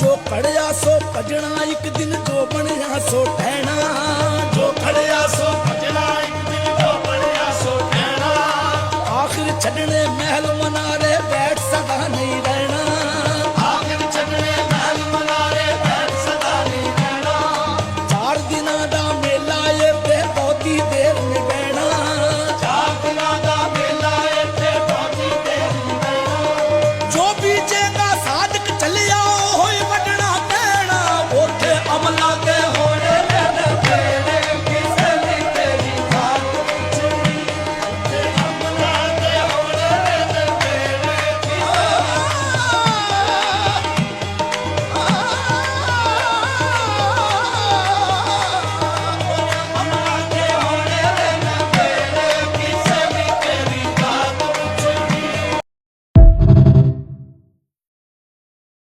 ਜੋ ਪੜਿਆ ਸੋ ਭਜਣਾ, ਇੱਕ ਦਿਨ ਜੋ ਬਣਿਆ ਸੋ ਟਹਿਣਾ ਜੋ ਪੜਿਆ ਸੋ ਭਜਣਾ, ਇੱਕ ਦਿਨ ਬਣਿਆ ਸੋ ਟਹਿਣਾ ਆਖਰ ਛੱਡਣੇ ਮਹਿਲ ਮਨਾਰੇ